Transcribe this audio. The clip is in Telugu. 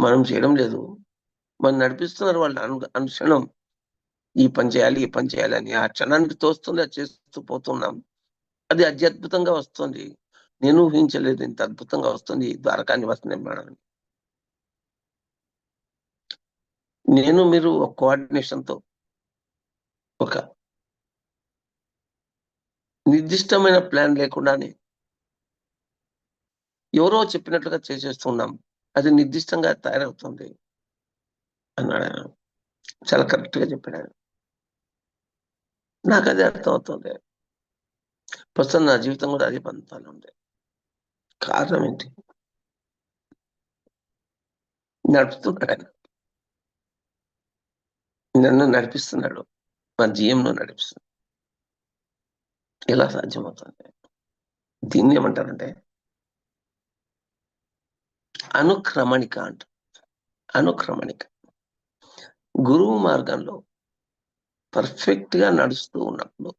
మనం చేయడం లేదు. మనం నడిపిస్తున్నారు వాళ్ళు అను అనుక్షణం ఈ పని చేయాలి ఈ పని చేయాలి అని ఆ క్షణానికి తోస్తుంది అది చేస్తూ పోతున్నాం. అది అత్యద్భుతంగా వస్తుంది. నేను ఊహించలేదు ఇంత అద్భుతంగా వస్తుంది ఈ ద్వారకా నివాస నేను మీరు ఒక కోఆర్డినేషన్తో ఒక నిర్దిష్టమైన ప్లాన్ లేకుండానే ఎవరో చెప్పినట్లుగా చేసేస్తున్నాం. అది నిర్దిష్టంగా తయారవుతుంది అన్నాడు ఆయన చాలా కరెక్ట్గా చెప్పాడు ఆయన. నాకు అది అర్థం అవుతుంది ప్రస్తుతం నా జీవితం కూడా అదే పంతాలు ఉంది. కారణం ఏంటి? నడుపుతున్నాడు ఆయన. నన్ను నడిపిస్తున్నాడు. మా జీఎంను నడిపిస్తున్నాడు. ఎలా సాధ్యమవుతుంది? దీన్ని ఏమంటారంటే అనుక్రమణిక అంట. అనుక్రమణిక. గురువు మార్గంలో పర్ఫెక్ట్గా నడుస్తూ ఉన్నప్పుడు